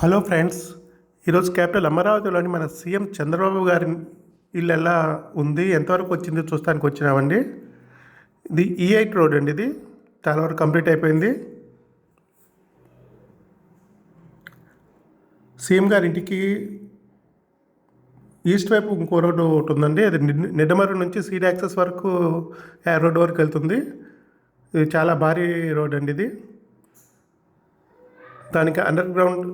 Hello friends ఈరోజు capital అమరావతిలోని మన సీఎం చంద్రబాబు గారి ఇల్లు ఎలా ఉంది ఎంతవరకు వచ్చింది చూస్తానికి వచ్చినామండి. ఇది e ఈ ఎయిట్ రోడ్ అండి ఇది చాలా వరకు కంప్లీట్ అయిపోయింది. సీఎం గారి ఇంటికి ఈస్ట్ వైపు ఇంకో రోడ్డు ఒకటి ఉందండి అది నిడమరు నుంచి సీడ్ యాక్సెస్ వరకు ఎయిర్ రోడ్డు వరకు వెళ్తుంది. ఇది చాలా భారీ రోడ్ అండి ఇది. దానికి under ground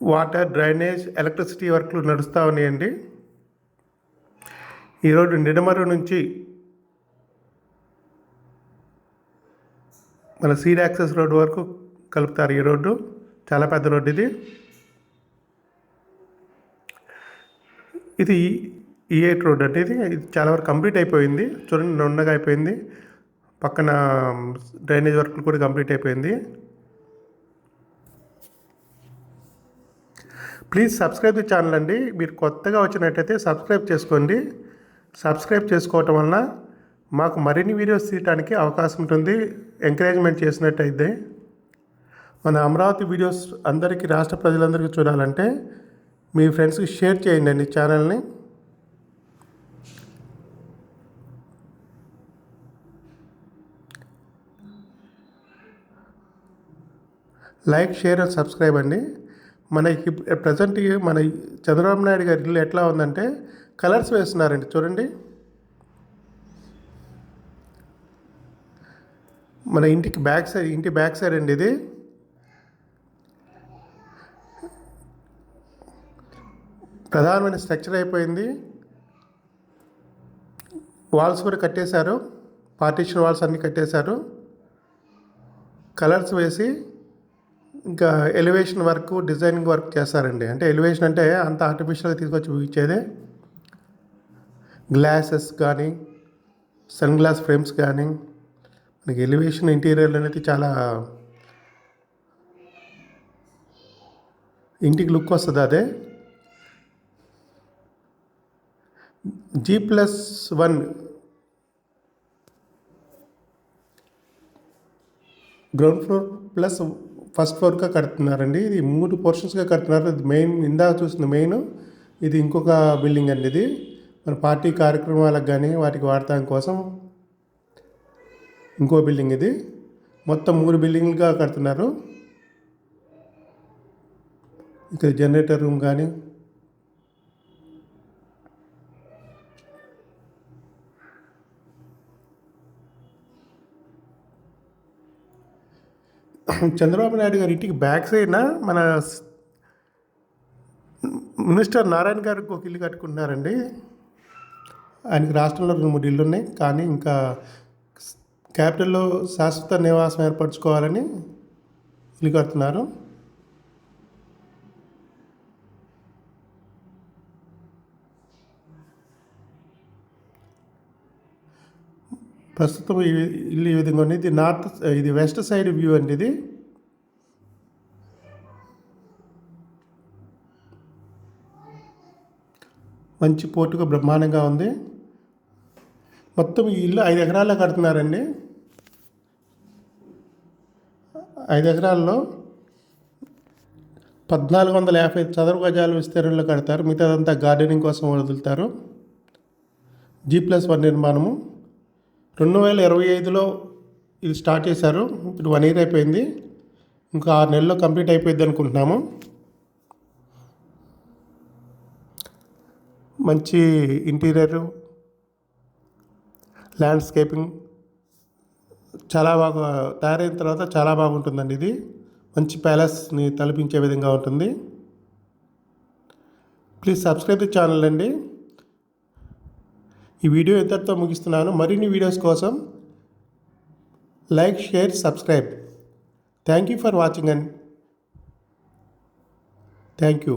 water drainage electricity వర్క్లు నడుస్తూ ఉన్నాయండి. ఈ రోడ్డు నిడమరు నుంచి మన సీడ్ యాక్సెస్ రోడ్డు వరకు కలుపుతారు ఈ రోడ్డు. చాలా పెద్ద రోడ్డు ఇది. ఇది ఈ ఎయిట్ రోడ్ అంటే ఇది. ఇది చాలా వరకు కంప్లీట్ అయిపోయింది. చూడండి నున్నగా అయిపోయింది. పక్కన డ్రైనేజ్ వర్క్లు కూడా కంప్లీట్ అయిపోయింది. ప్లీజ్ సబ్స్క్రైబ్ ది ఛానల్ అండి. మీరు కొత్తగా వచ్చినట్టయితే సబ్స్క్రైబ్ చేసుకోండి. సబ్స్క్రైబ్ చేసుకోవటం వలన మాకు మరిన్ని వీడియోస్ తీయడానికి అవకాశం ఉంటుంది. ఎంకరేజ్మెంట్ చేసినట్టయితే మన అమరావతి వీడియోస్ అందరికీ రాష్ట్ర ప్రజలందరికీ చూడాలంటే మీ ఫ్రెండ్స్కి షేర్ చేయండి అండి ఛానల్ని. లైక్ షేర్ అండ్ సబ్స్క్రైబ్ అండి. మనకి ప్రజెంట్ మన చంద్రబాబు నాయుడు గారి ఇల్లు ఎట్లా ఉందంటే కలర్స్ వేస్తున్నారండి చూడండి. మన ఇంటికి బ్యాక్ సైడ్ ఇంటి బ్యాక్ సైడ్ అండి ఇది. ప్రధానమైన స్ట్రక్చర్ అయిపోయింది. వాల్స్ కూడా కట్టేశారు. పార్టీషన్ వాల్స్ అన్నీ కట్టేశారు. కలర్స్ వేసి ఇంకా ఎలివేషన్ వర్క్ డిజైనింగ్ వర్క్ చేస్తారండి. అంటే ఎలివేషన్ అంటే అంత ఆర్టిఫిషియల్గా తీసుకొచ్చి ఇచ్చేదే గ్లాసెస్ కానీ సన్ గ్లాస్ ఫ్రేమ్స్ కానీ మనకి ఎలివేషన్ ఇంటీరియర్ అనేది చాలా ఇంటికి లుక్ వస్తుంది అదే? G plus one ground floor plus first ఫ్లోర్గా కడుతున్నారండి. ఇది మూడు పోర్షన్స్గా కడుతున్నారు. ఇది మెయిన్ ఇందాక చూసిన మెయిన్ ఇది ఇంకొక బిల్డింగ్ అండి ఇది. మన పార్టీ కార్యక్రమాలకు కానీ వాటికి వాడటం కోసం ఇంకో బిల్డింగ్ ఇది. మొత్తం మూడు బిల్డింగ్లుగా కడుతున్నారు. ఇక్కడ జనరేటర్ రూమ్ కానీ చంద్రబాబు నాయుడు గారి ఇంటికి బ్యాక్ సైడ్న మన మినిస్టర్ నారాయణ గారికి ఒక ఇల్లు కట్టుకుంటున్నారండి ఆయనకి రాష్ట్రంలో రెండు మూడు ఇల్లు ఉన్నాయి. కానీ ఇంకా క్యాపిటల్లో శాశ్వత నివాసం ఏర్పరచుకోవాలని ఇల్లు కడుతున్నారు. ప్రస్తుతం ఈ ఇల్లు ఈ విధంగా ఉంది. ఇది నార్త్ ఇది వెస్ట్ సైడ్ వ్యూ అండి ఇది. మంచి పోర్టుగా బ్రహ్మాండంగా ఉంది. మొత్తం ఈ ఇల్లు ఐదు ఎకరాల్లో కడుతున్నారండి. ఐదు ఎకరాల్లో పద్నాలుగు వందల యాభై చదరపు గజాలు విస్తీర్ణంలో కడతారు. మిగతాదంతా గార్డెనింగ్ కోసం వదులుతారు. జీ ప్లస్ వన్ నిర్మాణము. రెండు వేల ఇరవై ఐదులో ఇది స్టార్ట్ చేశారు. ఇప్పుడు వన్ ఇయర్ అయిపోయింది. ఇంకా ఆరు నెలల్లో కంప్లీట్ అయిపోయింది అనుకుంటున్నాము. మంచి ఇంటీరియర్ ల్యాండ్స్కేపింగ్ చాలా బాగా తయారైన తర్వాత చాలా బాగుంటుందండి ఇది. మంచి ప్యాలెస్ని తలపించే విధంగా ఉంటుంది. ప్లీజ్ సబ్స్క్రైబ్ ది ఛానల్ అండి. ఈ వీడియో ఇంతటితో ముగిస్తున్నాను. మరిన్ని వీడియోస్ కోసం like share subscribe. Thank you for watching and thank you.